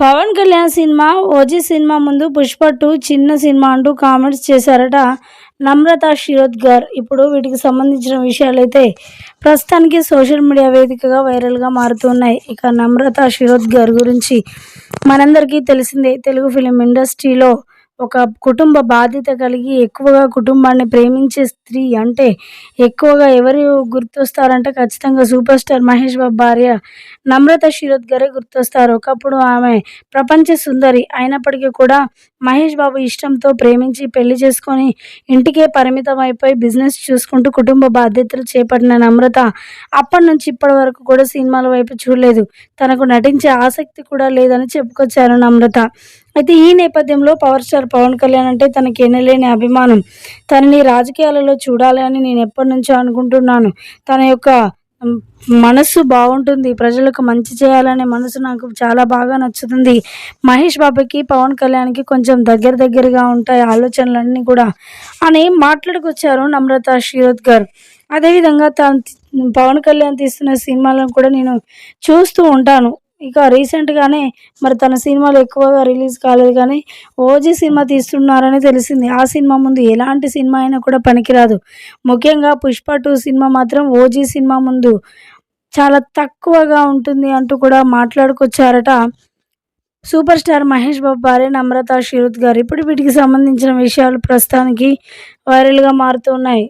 Pawan Kalyan cinema OG cinema ముందు Pushpa two చిన్న cinema అంటూ కామెంట్స్ చేశారట నమ్రత శిరోద్గార్ ఇప్పుడు వీటికి సంబంధించిన విషయాలైతే ప్రస్తుతానికి సోషల్ మీడియా వేదికగా వైరల్గా మారుతున్నాయి. ఇక నమ్రత శిరోద్గార్ గురించి మనందరికీ తెలిసిందే తెలుగు ఫిలిం ఇండస్ట్రీలో ఒక కుటుంబ బాధ్యత కలిగి ఎక్కువగా కుటుంబాన్ని ప్రేమించే స్త్రీ అంటే ఎక్కువగా ఎవరు గుర్తొస్తారంటే ఖచ్చితంగా సూపర్ స్టార్ మహేష్ బాబు భార్య నమ్రత శిరోద్కరే గుర్తొస్తారు. ఒకప్పుడు ఆమె ప్రపంచ సుందరి అయినప్పటికీ కూడా మహేష్ బాబు ఇష్టంతో ప్రేమించి పెళ్ళి చేసుకొని ఇంటికే పరిమితం అయిపోయి బిజినెస్ చూసుకుంటూ కుటుంబ బాధ్యతలు చేపట్టిన నమ్రత అప్పటి నుంచి ఇప్పటి వరకు కూడా సినిమాల వైపు చూడలేదు. తనకు నటించే ఆసక్తి కూడా లేదని చెప్పుకొచ్చారు నమ్రత. అయితే ఈ నేపథ్యంలో పవర్ స్టార్ పవన్ కళ్యాణ్ అంటే తనకి ఎనలేని అభిమానం. తనని రాజకీయాలలో చూడాలి అని నేను ఎప్పటి నుంచో అనుకుంటున్నాను. తన యొక్క మనస్సు బాగుంటుంది. ప్రజలకు మంచి చేయాలనే మనసు నాకు చాలా బాగా నచ్చుతుంది. మహేష్ బాబుకి పవన్ కళ్యాణ్కి కొంచెం దగ్గర దగ్గరగా ఉంటాయి ఆలోచనలన్నీ కూడా. అని మాట్లాడుకొచ్చారు నమ్రత శిరోద్ గారు అదేవిధంగా తను పవన్ కళ్యాణ్ తీస్తున్న సినిమాలను కూడా నేను చూస్తూ ఉంటాను. ఇక రీసెంట్గానే మరి తన సినిమాలు ఎక్కువగా రిలీజ్ కాలేదు కానీ ఓజీ సినిమా తీస్తున్నారని తెలిసింది. ఆ సినిమా ముందు ఎలాంటి సినిమా అయినా కూడా పనికిరాదు. ముఖ్యంగా పుష్ప టూ సినిమా మాత్రం ఓజీ సినిమా ముందు చాలా తక్కువగా ఉంటుంది అంటూ కూడా మాట్లాడుకొచ్చారట. సూపర్ స్టార్ మహేష్ బాబు భార్య నమ్రత శిరోద్ గారు. ఇప్పుడు వీటికి సంబంధించిన విషయాలు ప్రస్తుతానికి వైరల్గా మారుతున్నాయి